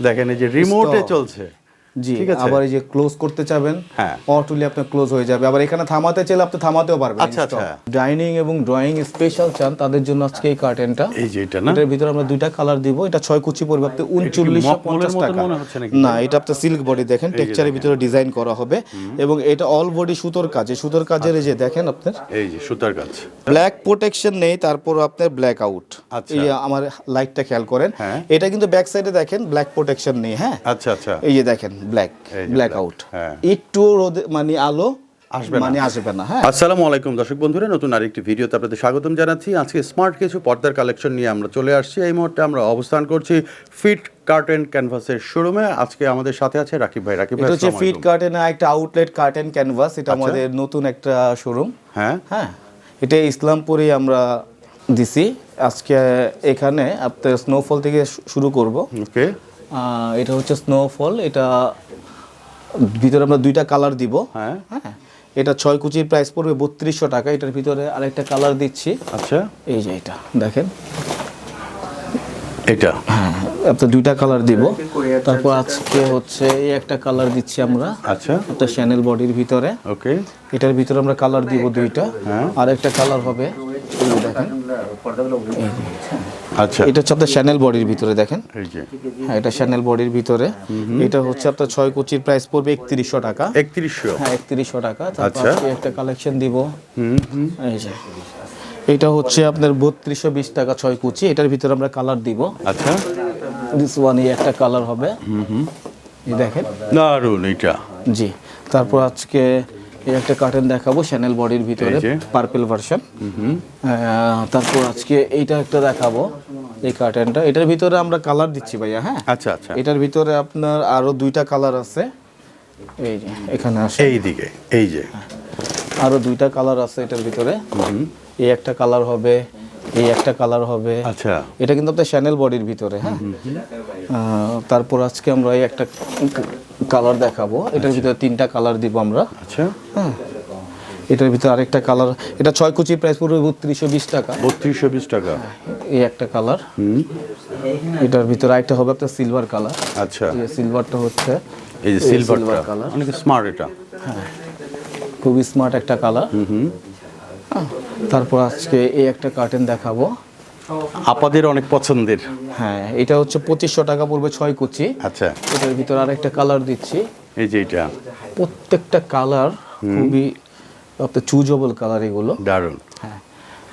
দেখেন এই যে রিমোটে চলছে। জি আবার এই যে ক্লোজ করতে চাবেন হ্যাঁ। অটোলি আপনার ক্লোজ হয়ে যাবে। আবার এখানে থামাতে চাইলে আপনি থামাতেও পারবেন আচ্ছা, আচ্ছা। ডাইনিং এবং ড্রয়িং স্পেশাল চান তাদের জন্য আজকে এই কার্টেনটা এই যে এটা না? এটার ভিতরে আমরা দুইটা কালার দিব। এটা কুচি পড়বে আপনি টাকা? না এটা সিল্ক বডি দেখেন টেক্সচারের ভিতরে ডিজাইন করা হবে। এবং এটা অল বডি সুতোর কাজ। এই সুতোর কাজের এই যে দেখেন আপনার। এই যে সুতার কাজ। ব্ল্যাক প্রোটেকশন নেই তারপর আপনার ব্ল্যাক আউট আচ্ছা। এই আমার লাইটটা খেয়াল করেন। হ্যাঁ। এটা কিন্তু ব্যাক সাইডে দেখেন ব্ল্যাক প্রোটেকশন নেই হ্যাঁ? আচ্ছা আচ্ছা। এই যে দেখেন ব্ল্যাক ব্ল্যাক আউট। একটু রোদে মানে আলো আসবে। মানে আসবে না হ্যাঁ। আসসালামু আলাইকুম দর্শক বন্ধুরা নতুন আরেকটি ভিডিওতে আপনাদের স্বাগতম জানাচ্ছি। আজকে স্মার্ট কিছু পর্দার কালেকশন নিয়ে আমরা চলে আসছি। এই মুহূর্তে আমরা অবস্থান করছি ফিট কার্টেন ক্যানভাসের শোরুমে আজকে আমাদের সাথে আছে রাকিব ভাই। রাকিব ভাই হচ্ছে ফিট। কার্টেন একটা আউটলেট কার্টেন ক্যানভাস এটা আমাদের নতুন একটা শোরুম হ্যাঁ। হ্যাঁ। এটা ইসলামপুরে আমরা দিছি। আজকে এখানে আপনার স্নোফল থেকে শুরু করব। ওকে এটা হচ্ছে স্নোফল এটা ভিতরে আমরা দুইটা কালার দিব। হ্যাঁ। হ্যাঁ। এটা ছয় কুচির প্রাইস পড়বে বত্রিশশো টাকা এটার ভিতরে আরেকটা কালার দিচ্ছি। আচ্ছা। এই যে এটা দেখেন। এটা? হ্যাঁ আপনার দুইটা কালার দিব। তারপর আজকে হচ্ছে এই একটা কালার দিচ্ছি আমরা। আচ্ছা। আপনার শ্যানেল বডির ভিতরে। ওকে। এটার ভিতরে আমরা কালার দিব দুইটা। হ্যাঁ। আর একটা কালার হবে দেখেন। আচ্ছা। এটা হচ্ছে আপনার শ্যানেল বডির ভিতরে দেখেন। হ্যাঁ এটা শ্যানেল বডির ভিতরে। এটা হচ্ছে আপনার ছয় কুচির প্রাইস পড়বে একত্রিশশো টাকা। একত্রিশশো। হ্যাঁ একত্রিশশো টাকা। তারপর আচ্ছা। একটা কালেকশন দিব। এই যে। এটা হচ্ছে আপনার বত্রিশশো বিশ টাকা ছয় কুচি। এটার ভিতরে আমরা কালার দিব। আচ্ছা। দিস ওয়ান একটা কালার হবে। দেখেন। দারুণ এটা জি। তারপর আজকে এই একটা কার্টেন দেখাবো শ্যানেল বডির ভিতরে। পার্পল ভার্সন তারপর আজকে এইটা একটা দেখাবো এই কার্টেনটা এটার ভিতরে আমরা কালার দিচ্ছি ভাইয়া হ্যাঁ? আচ্ছা আচ্ছা। এটার ভিতরে আপনার আরও দুইটা কালার আছে। এই যে এখানে আসে এই দিকে এই যে। আরও দুইটা কালার আছে এটার ভিতরে। এই একটা কালার হবে এই একটা কালার হবে। আচ্ছা। এটা কিন্তু আপনার শ্যানেল বডির ভিতরে হ্যাঁ? তারপর আজকে আমরা এই একটা কালার দেখাবো। এটার ভিতরে তিনটা কালার দিব আমরা। আচ্ছা। হ্যাঁ। এটার ভিতরে আরেকটা কালার। এটা ছয় কুচি প্রাইস পড়বে বত্রিশশো বিশ টাকা। বত্রিশশো বিশ টাকা। এই একটা কালার। হুম। এটার ভিতরে আরেকটা হবে আপনার সিলভার কালার। আচ্ছা। এই সিলভারটা হচ্ছে। এই যে সিলভার কালার। অনেক স্মার্ট এটা। হ্যাঁ। খুবই স্মার্ট একটা কালার। হুম হুম। তারপর আজকে এই একটা কার্টেন দেখাবো। আপাদের অনেক পছন্দের। হ্যাঁ এটা হচ্ছে পঁচিশশো টাকা পড়বে ছয় কুচি। আচ্ছা। এটার ভিতরে আরেকটা কালার দিচ্ছি। এই যে এটা। প্রত্যেকটা কালার খুবই আপনার চুজেবল কালার এগুলো। দারুণ হ্যাঁ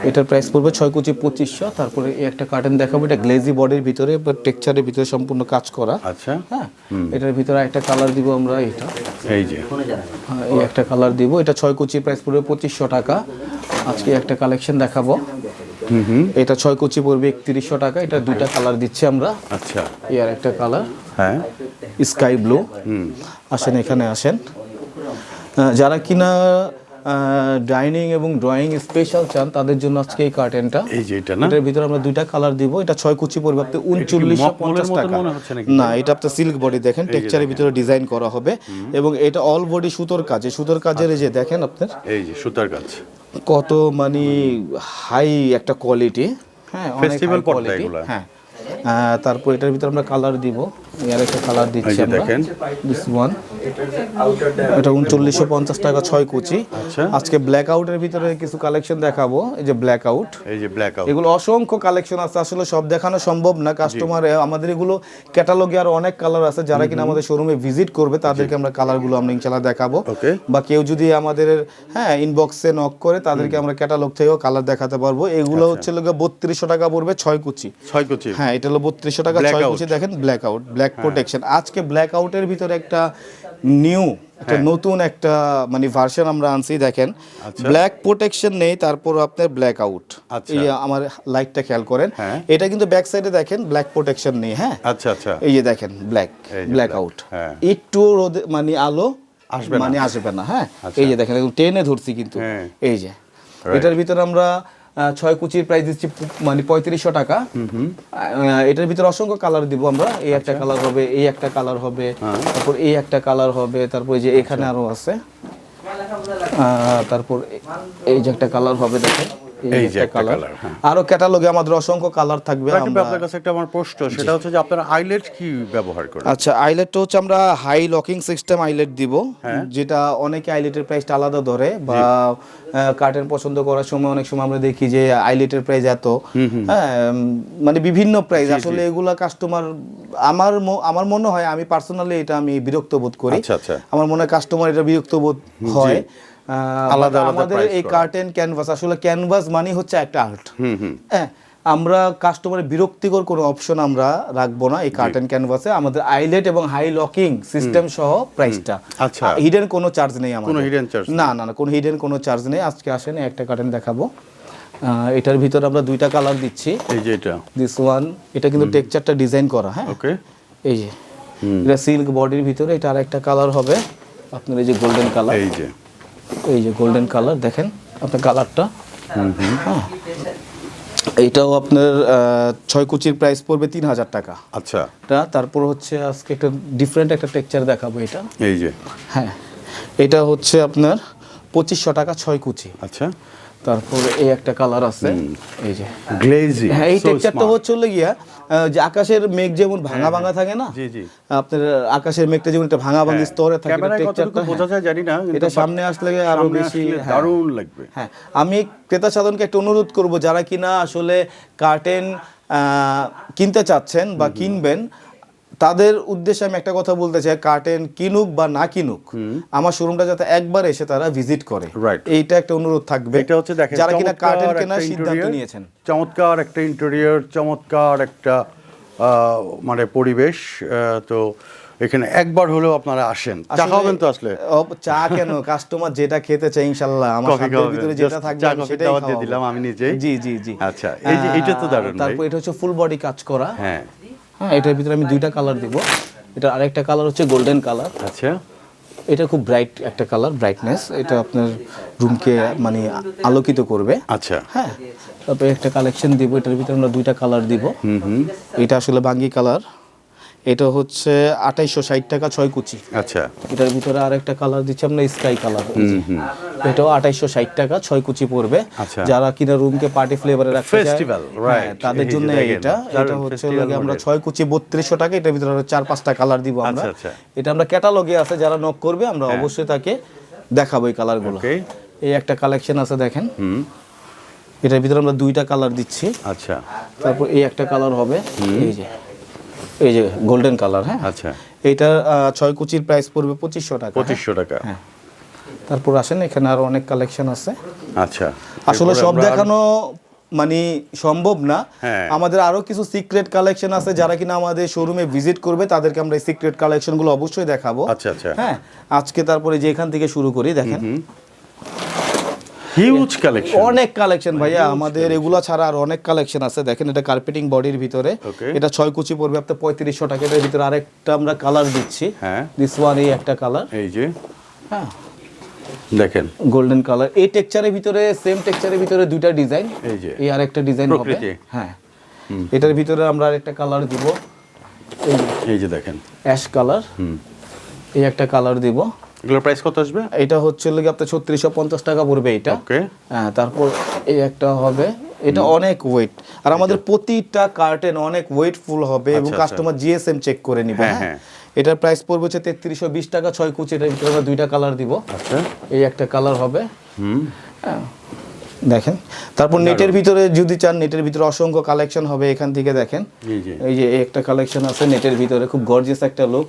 এটার প্রাইস পড়বে ছয় কুচি পঁচিশশো। তারপরে এই একটা কার্টেন দেখাবো এটা গ্লেজি বডির ভিতরে বা টেক্সচারের ভিতরে সম্পূর্ণ কাজ করা। আচ্ছা। হ্যাঁ এটার ভিতরে একটা কালার দিব আমরা এটা। এই যে। হ্যাঁ, এই একটা কালার দিব। এটা ছয় কুচি প্রাইস পড়বে পঁচিশশো টাকা। আজকে একটা কালেকশন দেখাবো। এটা ছয় কুচি পড়বে একত্রিশশো টাকা। এটা দুইটা কালার দিচ্ছি আমরা। আচ্ছা। এই আর একটা কালার। হ্যাঁ। Sky blue. আসেন এখানে আসেন। যারা কিনা ডাইনিং এবং ড্রয়িং স্পেশাল চান তাদের জন্য আজকে এই কার্টেনটা। এই যে এটা না? এটার ভিতরে আমরা দুইটা কালার দিব। এটা ছয় কুচি পড়বে আপনি উনচল্লিশশো মখমলের পঞ্চাশ মতন টাকা হচ্ছে নাকি? না এটা আপনার সিল্ক বডি দেখেন। টেক্সচারের ভিতরে ডিজাইন করা হবে। এবং এটা অল বডি সুতোর কাজ। এই সুতোর কাজের এই যে দেখেন আপনার। এই যে সুতার কাজ। কত মানে হাই একটা কোয়ালিটি হ্যাঁ ফেস্টিভ্যাল পর্দা কোয়ালিটি হ্যাঁ। তারপর এটার ভিতরে আমরা কালার দিব। এর একটা কালার দিচ্ছি আমরা। দেখেন। দিস ওয়ান এটা উনচল্লিশশো পঞ্চাশ টাকা ছয় কুচি। আচ্ছা। আজকে ব্ল্যাক আউটের ভিতরে কিছু কালেকশন দেখাবো। এই যে ব্ল্যাক আউট এই যে ব্ল্যাক আউট এগুলো অসংখ্য কালেকশন আছে। আসলে সব দেখানো সম্ভব না। কাস্টমার আমাদের এগুলো ক্যাটালগে আর অনেক কালার আছে। যারা কিনা আমাদের শোরুমে ভিজিট করবে তাদেরকে আমরা কালারগুলো আমরা ইনশাল্লাহ দেখাবো। বা কেউ যদি আমাদের হ্যাঁ ইনবক্সে নক করে তাদেরকে আমরা ক্যাটালগ থেকেও কালার দেখাতে পারব। এগুলো আচ্ছা। হচ্ছে লোকে বত্রিশশো টাকা পড়বে ছয় কুচি। ছয় কুচি। হ্যাঁ এটা হলো বত্রিশশো টাকা ছয়। কুচি। দেখেন ব্ল্যাক আউট ব্ল্যাক প্রোটেকশন আজকে ব্ল্যাক আউটের ভিতরে একটা নিউ একটা হ্যাঁ। নতুন একটা মানে ভার্সন আমরা আনছি দেখেন। ব্ল্যাক প্রোটেকশন নেই তারপর আপনার ব্ল্যাক আউট আচ্ছা। এই আমার লাইটটা খেয়াল করেন। হ্যাঁ। এটা কিন্তু ব্যাক সাইডে দেখেন ব্ল্যাক প্রোটেকশন নেই হ্যাঁ? আচ্ছা আচ্ছা। এই যে দেখেন ব্ল্যাক ব্ল্যাক আউট। একটু রোদে মানে আলো আসবে মানে আসবে না হ্যাঁ? আচ্ছা। এই যে দেখেন টেনে ধরছি কিন্তু। হ্যাঁ। এই যে। এটার ভিতরে আমরা ছয় কুচির প্রাইস দিচ্ছি মানে পঁয়ত্রিশশো টাকা। এটার ভিতরে অসংখ্য কালার দিব আমরা। এই একটা কালার হবে এই একটা কালার হবে তারপর এই একটা কালার হবে তারপর যে এখানে আরও আছে। তারপর এই যে একটা কালার হবে দেখেন। এই যে একটা কালার হ্যাঁ। আরও ক্যাটালগে আমাদের অসংখ্য কালার থাকবে আপনার কাছে একটা আমার প্রশ্ন সেটা হচ্ছে যে আপনারা আইলেট কি ব্যবহার করেন? আচ্ছা আইলেটটা হচ্ছে আমরা হাই লকিং সিস্টেম আইলেট দিব হ্যাঁ। যেটা অনেকে আইলেটের প্রাইসটা আলাদা ধরে বা কার্টেন পছন্দ করার সময় অনেক সময় আমরা দেখি যে আইলেটের প্রাইস এত। হ্যাঁ মানে বিভিন্ন প্রাইস আসলে এগুলা কাস্টমার আমার আমার মনে হয় আমি পার্সোনালি এটা আমি বিরক্ত বোধ করি। আচ্ছা, আচ্ছা। আমার মনে হয় কাস্টমার এটা বিরক্ত বোধ হয়। আলাদা আমাদের এই কার্টেন ক্যানভাস আসলে ক্যানভাস মানে হচ্ছে একটা আর্ট হ্যাঁ আমরা কাস্টমারের বিরক্তিকর কোনো অপশন আমরা রাখব না এই কার্টেন ক্যানভাসে আমাদের আইলেট এবং হাই লকিং সিস্টেম সহ প্রাইসটা আচ্ছা। হিডেন কোনো চার্জ নেই আমাদের। কোনো hidden charge না না না কোনো হিডেন কোনো চার্জ নেই। আজকে আসেন একটা কার্টেন দেখাবো। এটার ভিতরে আমরা দুইটা কালার দিচ্ছি। এই যে এটা। দিস ওয়ান এটা কিন্তু টেক্সচারটা ডিজাইন করা হ্যাঁ? ওকে। এই যে। এটা সিল্ক বডির ভিতরে এটা আরেকটা কালার হবে। আপনার এই যে গোল্ডেন কালার এই যে। এই যে গোল্ডেন কালার দেখেন আপনার কালারটা হ্যাঁ এইটাও আপনার ছয় কুচির প্রাইস পড়বে তিন হাজার টাকা। আচ্ছা। তারপর হচ্ছে আজকে একটা ডিফারেন্ট একটা টেক্সচার দেখাবো এটা। এই যে। হ্যাঁ। এটা হচ্ছে আপনার পঁচিশশো টাকা ছয় কুচি। আচ্ছা। তারপর এই একটা কালার আছে। এই যে। গ্লেজি হ্যাঁ এই টেক্সচারটা হচ্ছে গিয়া যে আকাশের মেঘ যেমন ভাঙা ভাঙা থাকে না? জি, জি। আপনার আকাশের মেঘটা যেমন একটা ভাঙা ভাঙি স্তরে থাকে টেক্সচারটা বোঝা যায় জানি না এটা সামনে আসলে আরও বেশি হ্যাঁ। দারুণ লাগবে। হ্যাঁ আমি ক্রেতা সাধনকে একটা অনুরোধ করব যারা কিনা আসলে কার্টেন কিনতে চাচ্ছেন বা কিনবেন তাদের উদ্দেশ্যে আমি একটা কথা বলতে চাই কার্টেন কিনুক বা না কিনুক আমার শোরুমটা যাতে একবার এসে তারা ভিজিট করে. এইটা একটা অনুরোধ থাকবে। এটা হচ্ছে দেখেন যারা কিনা কার্টেন কেনার সিদ্ধান্ত নিয়েছেন। চমৎকার একটা ইন্টেরিয়র চমৎকার একটা মানে পরিবেশ তো এখানে একবার হলেও আপনারা আসেন। চা খাবেন তো আসলে? চা কেন? কাস্টমার যেটা খেতে চাই ইনশাল্লাহ আমার খাওয়াবেন। ভিতরে যেটা থাকবে সেটাই দাওয়াত দিয়ে দিলাম আমি নিজেই। জি জি জি। আচ্ছা, এই যে- এইটা তো দারুণ তারপর এটা হচ্ছে ফুল বডি কাজ করা। হ্যাঁ। হ্যাঁ এটার ভিতরে আমি দুইটা কালার দিব। এটা আরেকটা কালার হচ্ছে গোল্ডেন কালার আচ্ছা। এটা খুব ব্রাইট একটা কালার ব্রাইটনেস এটা আপনার রুমকে মানে আলোকিত করবে। আচ্ছা। হ্যাঁ তারপরে একটা কালেকশন দিব। এটার ভিতরে আমরা দুইটা কালার দিব। হুম হুম। এটা আসলে বাঙ্গি কালার এটা হচ্ছে আঠাইশশো ষাট টাকা ছয় কুচি। আচ্ছা। এটার ভিতরে আরেকটা কালার দিচ্ছি আমরা স্কাই কালার এটাও আঠাইশশো ষাট টাকা ছয় কুচি পড়বে। আচ্ছা। যারা কিনা রুমকে পার্টি ফ্লেভারে রাখতে চায়, হ্যাঁ. তাদের জন্য এটা। এটা হচ্ছে লাগে আমরা ছয় কুচি বত্রিশশো টাকা এটার ভিতরে আরও চার পাঁচটা কালার দিব আমরা। আচ্ছা, আচ্ছা। এটা আমরা ক্যাটালগে আছে যারা নক করবে আমরা অবশ্যই তাকে দেখাবো এই কালারগুলো. এই একটা কালেকশন আছে দেখেন। এটার ভিতরে আমরা দুইটা কালার দিচ্ছি। আচ্ছা। তারপর এই একটা কালার হবে। এই যে। এই যে গোল্ডেন কালার হ্যাঁ? আচ্ছা। এইটার ছয় কুচির প্রাইস পড়বে পঁচিশশো টাকা হ্যাঁ? পঁচিশশো টাকা। হ্যাঁ। তারপর আসেন এখানে আরও অনেক কালেকশন আছে। আচ্ছা। আসলে সব দেখানো মানে সম্ভব না। হ্যাঁ। আমাদের আরও কিছু সিক্রেট কালেকশন আছে যারা কিনা আমাদের শোরুমে ভিজিট করবে তাদেরকে আমরা এই সিক্রেট কালেকশনগুলো অবশ্যই দেখাবো। আচ্ছা, আচ্ছা। হ্যাঁ আজকে তারপরে যে এখান থেকে শুরু করি দেখেন। হিউজ কালেকশন অনেক কালেকশন ভাইয়া। আমাদের এগুলো ছাড়া আর অনেক কালেকশন আছে। দেখেন এটা কার্পেটিং বডির ভিতরে। এটা ছয় কুচি পড়বে আপনার পঁয়ত্রিশশো টাকা এটার ভিতরে আরেকটা আমরা কালার দিচ্ছি। হ্যাঁ। দিস ওয়ান এই একটা কালার এই যে। হ্যাঁ। দেখেন। গোল্ডেন কালার এই টেক্সচারের ভিতরে সেম টেক্সচারের ভিতরে দুইটা ডিজাইন এই যে। এই আরেকটা ডিজাইন হবে। হ্যাঁ। এটার ভিতরে আমরা আরেকটা কালার দিব। এই এই যে দেখেন। অ্যাশ কালার এই একটা কালার দিব। এগুলোর প্রাইস কত আসবে? এটা হচ্ছে লাগে আপনার ছত্রিশশো পঞ্চাশ টাকা পড়বে এটা। ওকে হ্যাঁ তারপর এই একটা হবে। এটা অনেক ওয়েট আর আমাদের প্রতিটা কার্টেন অনেক ওয়েটফুল হবে এবং কাস্টমার জিএসএম চেক করে নিবে হ্যাঁ, হ্যাঁ? এটার প্রাইস পড়বে হচ্ছে তেত্রিশশো বিশ টাকা ছয় কুচি এটার ভিতরে আমরা দুইটা কালার দিব। আচ্ছা। এই একটা কালার হবে। হুম। হ্যাঁ। দেখেন। তারপর নেটের ভিতরে যদি চান নেটের ভিতরে অসংখ্য কালেকশন হবে এখান থেকে দেখেন। এই যে একটা কালেকশন আছে নেটের ভিতরে খুব গর্জিয়াস একটা লুক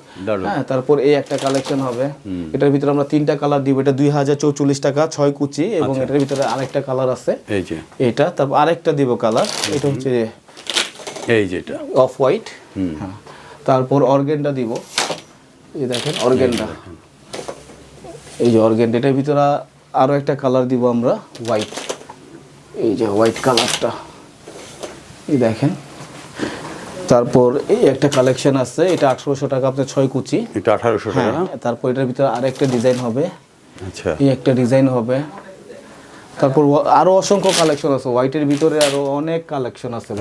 হ্যাঁ তারপর এই একটা কালেকশন হবে। এটার ভিতরে আমরা তিনটা কালার দিব। এটা দুই হাজার চৌচল্লিশ টাকা ছয় কুচি এবং আচ্ছা। এটার ভিতরে আরেকটা কালার আছে। এটা তারপর আরেকটা দিব কালার এটা হচ্ছে এই যে এটা। অফ হোয়াইট হ্যাঁ। তারপর অর্গেনটা দিব। এই দেখেন অর্গেনটা এই যে অর্গেনটা এটার ভিতরে আরও একটা কালার দিব আমরা হোয়াইট এই যে হোয়াইট কালারটা এই দেখেন। তারপর এই একটা কালেকশন আছে এটা আঠারোশো টাকা আপনার ছয় কুচি। এটা আঠারোশো টাকা? হ্যাঁ তারপর এটার ভিতরে আরেকটা ডিজাইন হবে। আচ্ছা। এই একটা ডিজাইন হবে। তারপর ও- আরও অসংখ্য কালেকশন আছে হোয়াইটের ভিতরে আরও অনেক কালেকশন আছে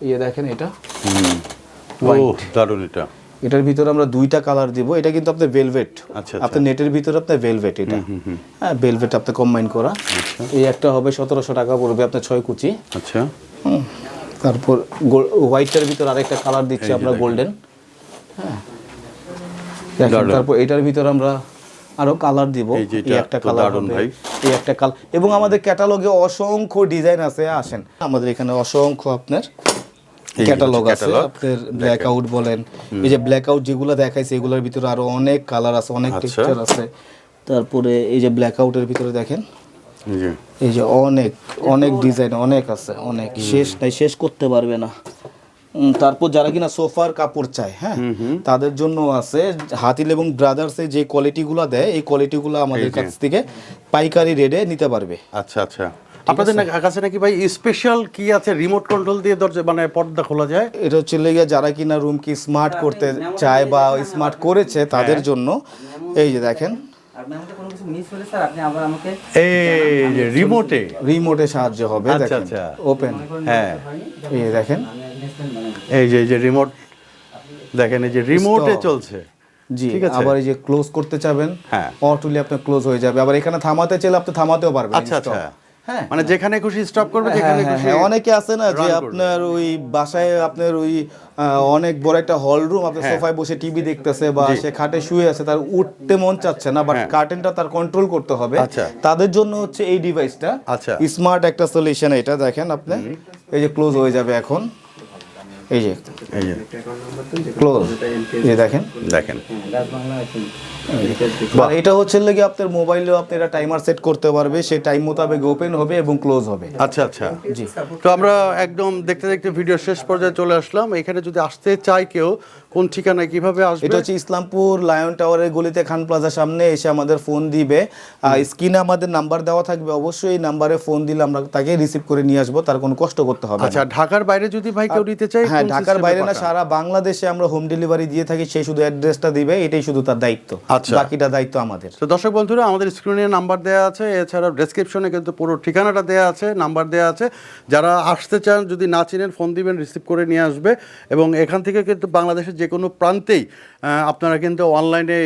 এই দেখেন এটা। দারুণ এটা। এটার ভিতরে আমরা দুইটা কালার দিব। এটা কিন্তু আপনার ভেলভেট আচ্ছা, আপনার নেটের ভিতরে আপনার ভেলভেট এটা। হ্যাঁ ভেলভেট আপনার কম্বাইন করা। এই একটা হবে সতেরোশো টাকা পড়বে আপনার ছয় কুচি। আচ্ছা। তারপর হোয়াইটটার ভিতর আরেকটা কালার দিচ্ছি আমরা গোল্ডেন। হ্যাঁ। তারপর এটার ভিতর আমরা আরও কালার দিব। এই একটা কালার ভাই। এই একটা কালার এবং আমাদের ক্যাটালগে অসংখ্য ডিজাইন আছে আসেন। আমাদের এখানে অসংখ্য আপনার ক্যাটালগ আছে। আপনার ব্ল্যাক আউট বলেন। এই যে ব্ল্যাক আউট যেগুলো দেখাইছে এগুলোর ভিতরে আরও অনেক কালার আছে অনেক আচ্ছা। টেক্সচার আছে। তারপরে এই যে ব্ল্যাক আউটের ভিতরে দেখেন এই যে। অনেক অনেক ডিজাইন অনেক আছে অনেক। শেষ নাই শেষ করতে পারবে না। তারপর যারা কিনা সোফার কাপড় চায় হ্যাঁ তাদের জন্য আছে। হাতিল এবং ব্রাদার্সে যে কোয়ালিটিগুলো দেয় এই কোয়ালিটিগুলো আমাদের কাছ থেকে পাইকারি রেটে নিতে পারবে। আচ্ছা আচ্ছা। আপনাদের না- কাছে নাকি ভাই স্পেশাল কি আছে রিমোট কন্ট্রোল দিয়ে দরজা মানে পর্দা খোলা যায়? এটা হচ্ছে লেগে যারা কিনা রুম কি স্মার্ট করতে চায় বা স্মার্ট করেছে তাদের জন্য। এই যে দেখেন। মিস হলে স্যার আপনি আবার আমাকে এই যে রিমোটে রিমোটে সাহায্য হবে আচ্ছা, দেখেন আচ্ছা। ওপেন হ্যাঁ। এই দেখেন। এই যে এই যে রিমোট দেখেন এই যে রিমোটে চলছে। জি ঠিক আছে। আবার এই যে ক্লোজ করতে চাবেন হ্যাঁ। অটোলি আপনার ক্লোজ হয়ে যাবে। আবার এখানে থামাতে চাইলে আপনি থামাতেও পারবেন আচ্ছা আচ্ছা। মানে যেখানে খুশি স্টপ করবে হ্যাঁ, যেখানে হ্যাঁ, খুশি হ্যাঁ, অনেকে আছে না যে আপনার ওই বাসায় আপনার ওই অনেক বড় একটা হল রুম আপনার হ্যাঁ। সোফায় বসে টিভি দেখতেছে বা সে খাটে শুয়ে আছে তার উঠতে মন চাচ্ছে না বাট হ্যাঁ। কার্টেনটা তার কন্ট্রোল করতে হবে আচ্ছা। তাদের জন্য হচ্ছে এই ডিভাইসটা আচ্ছা। স্মার্ট একটা সলিউশন এটা দেখেন আপনি এই যে ক্লোজ হয়ে যাবে এখন এই যে এই যে ক্লোজ যে দেখেন। দেখেন। আর এটা হচ্ছে লাগে আপনার মোবাইলেও আপনি এটা টাইমার সেট করতে পারবে সেই টাইম মোতাবেক ওপেন হবে এবং ক্লোজ হবে। আচ্ছা আচ্ছা। জি। তো আমরা একদম দেখতে দেখতে ভিডিও শেষ পর্যায়ে চলে আসলাম। এখানে যদি আসতে চাই কেউ কোন ঠিকানায় কীভাবে আসবে? এটা হচ্ছে ইসলামপুর লায়ন টাওয়ারের গলিতে খান প্লাজার সামনে এসে আমাদের ফোন দিবে। স্ক্রিনে আমাদের নাম্বার দেওয়া থাকবে অবশ্যই এই নাম্বারে ফোন দিলে আমরা তাকে রিসিভ করে নিয়ে আসব তার কোনো কষ্ট করতে হবে আচ্ছা ঢাকার বাইরে যদি ভাই কেউ নিতে চাই হ্যাঁ ঢাকার বাইরে না সারা বাংলাদেশে আমরা হোম ডেলিভারি দিয়ে থাকি সেই শুধু অ্যাড্রেসটা দিবে এটাই শুধু তার দায়িত্ব। আচ্ছা। বাকিটা দায়িত্ব আমাদের। তো দর্শক বন্ধুরা আমাদের স্ক্রিনে নাম্বার দেওয়া আছে এছাড়াও ডেসক্রিপশনে কিন্তু পুরো ঠিকানাটা দেওয়া আছে নাম্বার দেওয়া আছে। যারা আসতে চান যদি না চিনেন ফোন দিবেন রিসিভ করে নিয়ে আসবে। এবং এখান থেকে কিন্তু বাংলাদেশের যে কোনো প্রান্তেই আহ, আপনারা কিন্তু অনলাইনে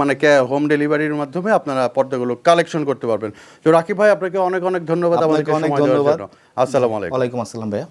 মানে হোম ডেলিভারির মাধ্যমে আপনারা পর্দাগুলো কালেকশন করতে পারবেন। তো রাকিব ভাই আপনাকে অনেক অনেক ধন্যবাদ আমাদের আমাদেরকে অনেক সময় দেওয়ার ধন্যবাদ। জন্য। আসসালামু আলাইকুম। ওয়ালাইকুম আসসালাম ভাইয়া।